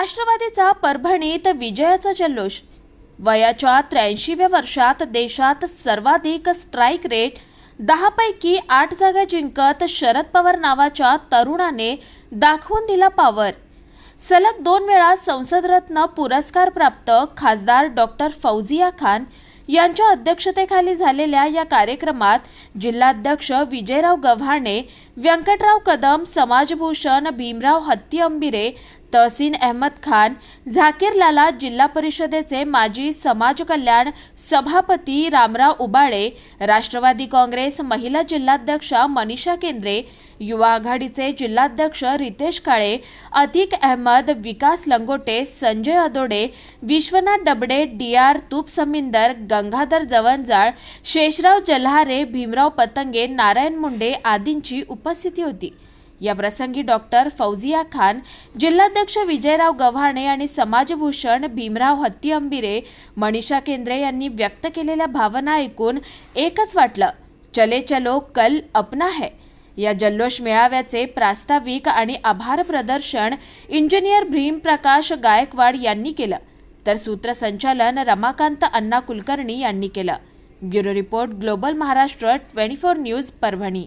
राष्ट्रवादीचा परभणीत विजयाचा जल्लोष. वयाच्या त्र्याऐंशीव्या वर्षात देशात सर्वाधिक स्ट्राईक रेट दहापैकी आठ जागा जिंकत शरद पवार नावाच्या तरुणाने दाखवून दिला पॉवर सलग दोन वेळा संसदरत्न पुरस्कार प्राप्त खासदार डॉक्टर फौजिया खान यांच्या अध्यक्षतेखाली झालेल्या या कार्यक्रमात जिल्हाध्यक्ष विजयराव गव्हाणे व्यंकटराव कदम समाजभूषण भीमराव हत्ती अंबिरे तहसीन अहमद खान झाकीरलाला जिल्हा परिषदेचे माजी समाज कल्याण सभापती रामराव उबाळे राष्ट्रवादी काँग्रेस महिला जिल्हाध्यक्षा मनीषा केंद्रे युवा आघाडीचे जिल्हाध्यक्ष रितेश काळे अतिक अहमद विकास लंगोटे संजय अदोडे विश्वनाथ डबडे डी आर तूप समिंदर गंगाधर जवंजाळ शेषराव जल्हारे भीमराव पतंगे नारायण मुंडे आदींची उपस्थिती होती. या प्रसंगी डॉक्टर फौजिया खान जिल्हाध्यक्ष विजयराव गव्हाणे आणि समाजभूषण भीमराव हत्ती अंबिरे मनीषा केंद्रे यांनी व्यक्त केलेल्या भावना ऐकून एकच वाटलं चले चलो कल अपना है. या जल्लोष मेळाव्याचे प्रास्ताविक आणि आभार प्रदर्शन इंजिनियर भीम प्रकाश गायकवाड यांनी केलं तर सूत्रसंचालन रमाकांत अण्णा कुलकर्णी यांनी केलं. Bureau report global Maharashtra twenty four news Parbhani.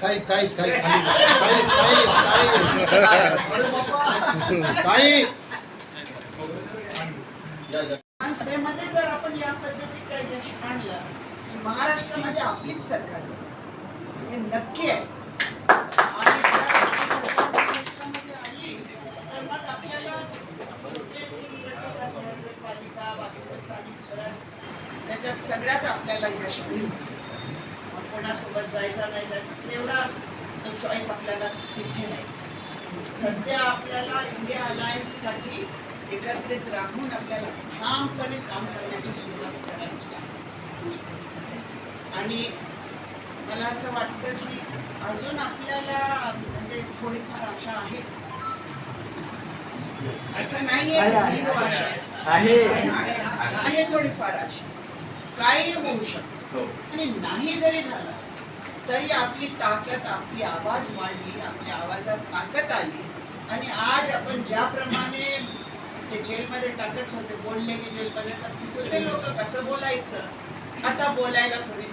काही काही काही काही काही जर आपण या पद्धतीचं यश आणलं महाराष्ट्रामध्ये आपलीच सरकार हे नक्की आहे आणि जर आपली सरकार महाराष्ट्रामध्ये आली, तर मग आपल्याला छोटे तीन गट, नगरपालिका, बाकीचे स्थानिक स्वराज, त्याच्यात सगळ्यात आपल्याला यश मिळेल. कोणासोबत जायचं नाही जायचं एवढा तो चॉईस आपल्याला तिथे नाही. सध्या आपल्याला इंडिया अलायन्ससाठी एकत्रित राहून आपल्याला ठामपणे काम करण्याची सुरुवात करायची आहे. आणि मला असं वाटतं की अजून आपल्याला म्हणजे थोडीफार आशा आहे. असं आहे. आहे थोडीफार आशा. काही होऊ शकतं आणि नाही जरी झालं तरी आपली ताकद आपली आवाज वाढली आपल्या आवाजात ताकद आली. आणि आज आपण ज्याप्रमाणे ते जेलमध्ये टाकत होते बोलले की जेलमध्ये तर तिथे लोक कसं बोलायचं? आता बोलायला कोणी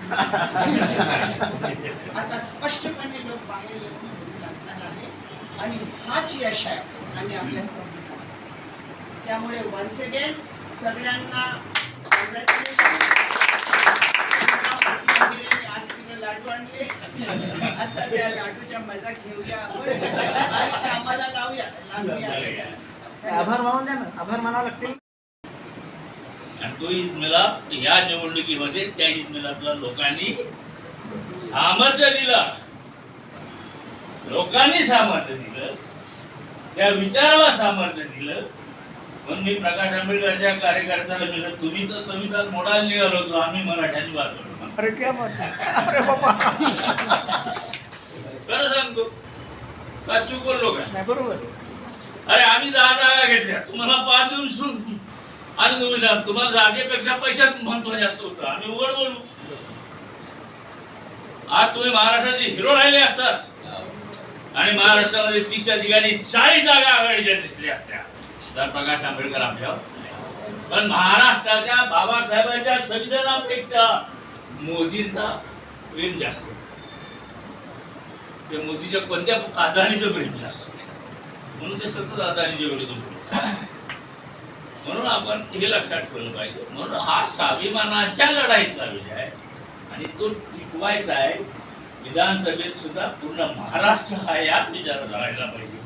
आता स्पष्टपणे लोक बाहेर येऊन लागणार आहे. आणि हाच यश आहे आणि आपल्या संविधानाचा. त्यामुळे वन्स अगेन सगळ्यांना congratulations. आठ किलो लाडू आणले आता त्या लाडूच्या मजा घेऊया कामाला लावूया. आभार मानून द्या ना. आभार मानावं लागतील. आणि तो ईद मिलाप या निवडणुकीमध्ये त्या ईद मिलापला लोकांनी सामर्थ्य दिलं. लोकांनी सामर्थ्य दिलं. त्या विचाराला सामर्थ्य दिलं. म्हणून मी प्रकाश आंबेडकरच्या कार्यकर्त्याला दिलं तुम्ही तर संविधान मोडायला निघालो होतो. आम्ही मराठ्यांनी वाचवलं अरे क्या बात. अरे बाबा खरं सांगतो का चूक बोललो का? नाही बरोबर अरे आम्ही दहा जागा घेतल्या. तुम्हाला पाच देऊन सुन आणि तुम्ही तुम्हाला जागेपेक्षा पैशात महत्त्व जास्त होतं. आम्ही उघड बोलू. आज तुम्ही महाराष्ट्राचे हिरो राहिले असतात. आणि महाराष्ट्रामध्ये तीसच्या ठिकाणी चाळीस जागा आघाडीच्या दिसल्या असत्या. तर प्रकाश आंबेडकर आपल्यावर नाही. पण महाराष्ट्राच्या बाबासाहेबांच्या संविधानापेक्षा मोदींचा प्रेम जास्त ते मोदीच्या कोणत्या आधारीचं प्रेम जास्त म्हणून ते सतत आधारीच्या विरोध म्हणून आपण हे लक्षात ठेवलं पाहिजे. म्हणून हा स्वाभिमानाच्या लढाईतला विजय आहे. आणि तो टिकवायचा आहे. विधानसभेत सुद्धा पूर्ण महाराष्ट्र हा याच विचारात लढायला पाहिजे.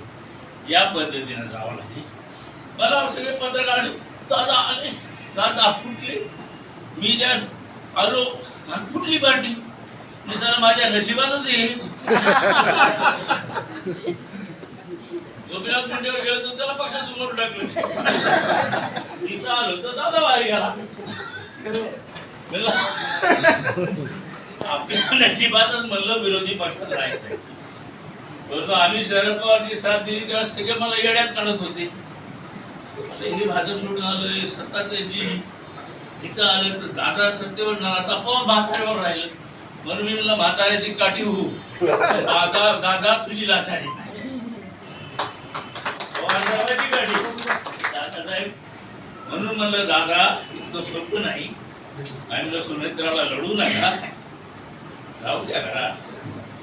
या पद्धतीनं जावं लागेल. मला सगळे पत्रकार दादा आले दादा फुटले. मी ज्या आलो आणि फुटली पार्टी? मी सर माझ्या नशिबातच आहे गोपीनाथ मुंडेवर गेलो तर त्याला पक्षात उमरून टाकलं. इथं आलो तर दादा बाहेर गेला आपल्या नशिबातच म्हणलं विरोधी पक्षात राहायचं परंतु आम्ही शरद पवारची साथ दिली तेव्हा सगळे मला येड्यात काढत होते. हे भाजप सोडून आलोय सत्ता त्याची. इथं आलं तर दादा सत्तेवर ना आता पवार म्हाताऱ्यावर राहिलं. म्हणून मी म्हणलं म्हाताऱ्याची काठी होऊ. दादा दादा तुझी लाचारी. काठी. दादासाहेब म्हणून म्हणलं दादा इतकं सोपं नाही. आणि म्हणलं सुनेत्राला लढू नका राहू द्या घरात.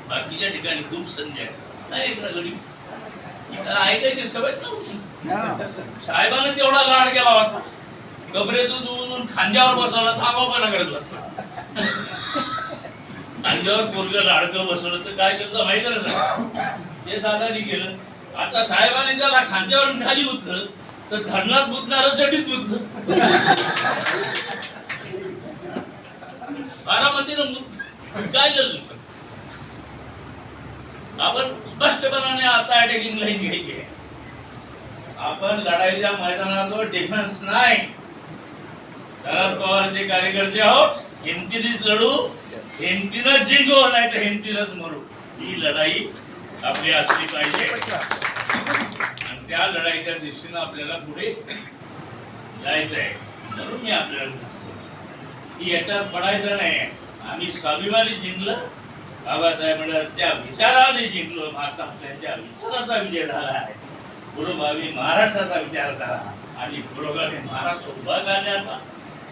बाकीच्या ठिकाणी खूप संधी आहे. नाही ऐकायची सवय नव्हती. साहेबांना तेवढा लाड केला होता. कबरेतून उचलून खांद्यावर बसवला तागावपणा करत बसला. खांद्यावर पोरग लाडकं बसवलं तर काय करतं माहिती ना. ते दादानी केलं. आता साहेबांनी त्याला खांद्यावरून खाली उतरलं तर धरणात बुतणार चटीत बुतलं बारामतीनं मुत- काय झालं आपण स्पष्टपणाने आता अटॅकिंग लाईन घ्यायची आहे. आपण लढाईच्या मैदानात डिफेन्स नाही. शरद पवारचे कार्यकर्ते आहोत हिमतीनेच लढू हिमतीनच जिंकू नाही तर हिमतीनच मरू. ही लढाई आपली असली पाहिजे. आणि त्या लढाईच्या दिशेनं आपल्याला पुढे जायचं आहे. म्हणून मी आपल्याला याच्यात पडायचं नाही आम्ही स्वाभिमानी जिंकलं. बाबासाहेब त्या विचाराने जिंकलो. माता त्यांच्या विचाराचा विजय झाला आहे. पुरोभावी महाराष्ट्राचा विचार झाला आणि पुरोगामी महाराष्ट्र उभा करण्याचा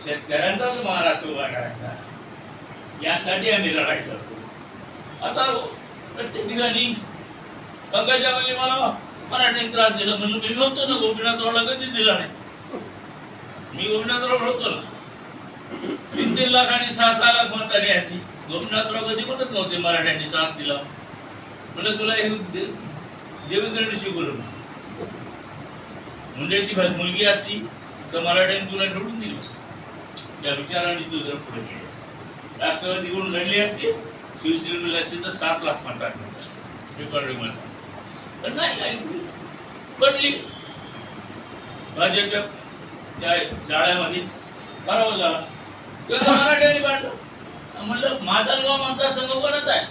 शेतकऱ्यांचाच महाराष्ट्र उभा करायचा यासाठी आम्ही लढाई करतो. आता प्रत्येक ठिकाणी पंकजा म्हणजे मला मराठी त्रास दिला म्हणून मी होतो ना गोपीनाथरावला कधी दिला नाही. मी गोपीनाथराव होतो ना. तीन तीन लाख आणि सहा सहा लाख म्हातारी याची गोपीनाथराव कधी म्हणत नव्हते मराठ्यांनी साथ दिला म्हणजे तुला हे दे- देवेंद्रने शिकवलं मुंडेची मुलगी असती तर मराठ्यांनी तुला निवडून दिली असती. त्या विचाराने तू जर पुढे गेली असती. राष्ट्रवादीकडून लढली असती शिवसेनेला असती तर सात लाख म्हणतात पेपर पण नाही ऐकली पडली. भाजपच्या त्या जाळ्यामध्ये पराभव झाला. तेव्हा मराठ्याने पाडलं म्हणलं माझा मतदारसंघ कोणाचा आहे?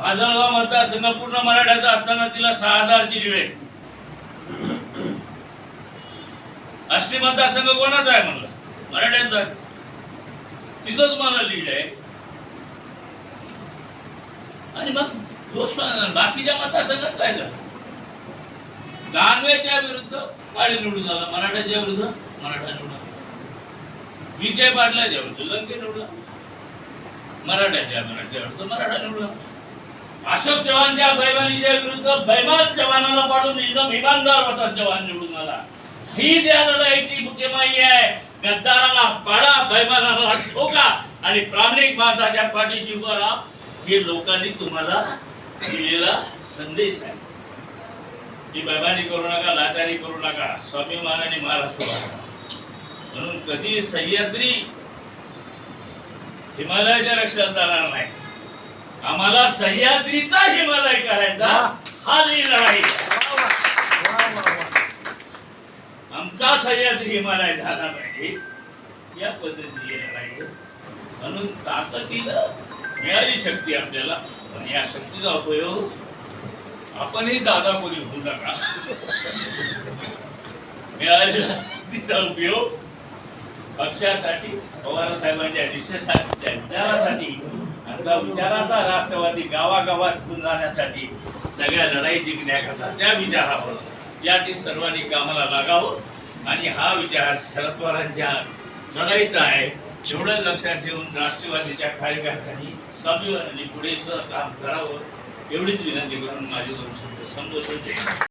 माझा मतदारसंघ पूर्ण मराठ्याचा असताना तिला सहा हजारची लीड आहे. राष्ट्रीय मतदारसंघ कोणाचा आहे म्हणलं? मराठ्यांचा. आहे. तिथं तुम्हाला लीड आहे. आणि मग दोष बाकीच्या मतदारसंघात काय झालं? दानवेच्या विरुद्ध पाणी निवडून झाला मराठ्याच्या विरुद्ध मराठा निवडून विजय पाटलाच्या विरुद्ध लंके निवडून मराठ्याच्या मराठ्या विरुद्ध मराठा निवडून अशोक चव्हाणच्या बैमानीच्या विरुद्ध बैमान चव्हाणाला पाडून एकदम इमानदार प्रसाद चव्हाण निवडून आला. ही ज्या लढाईची मुख्यमाई आहे. गद्दाराला पाडा बैमानाला ठोका आणि प्रामाणिक माणसाच्या पाठीशी उभा राहा. हे लोकांनी तुम्हाला दिलेला संदेश आहे. की बैमानी करू नका लाचारी करू नका. स्वाभिमानाने महाराष्ट्र. म्हणून कधी सह्याद्री हिमालयाच्या रक्षणात जाणार नाही. आम्हाला सह्याद्रीचा हिमालय करायचा हा. लढाई आहे. आमचा सह्याद्री हिमालय झाला पाहिजे. या पद्धतीने लढाई म्हणून ताकदीनं मिळाली शक्ती आपल्याला. पण या शक्तीचा उपयोग आपणही दादा कोणी होऊ नका. मिळालेल्या शक्तीचा उपयोग पक्षासाठी पवार साहेबांच्या निष्ठेसाठी त्या विचारासाठी आणि त्या विचाराचा राष्ट्रवादी गावागावात घेऊन जाण्यासाठी सगळ्या लढाई जिंकण्याकरता त्या विचारावर यासाठी सर्वांनी कामाला लागावं. आणि हा विचार शरद पवारांच्या लढाईचा आहे. एवढं लक्षात ठेवून राष्ट्रवादीच्या कार्यकर्त्यांनी स्वाभिमानाने पुढे सुद्धा काम करावं एवढीच विनंती करून माझे दोन शब्द संबोधन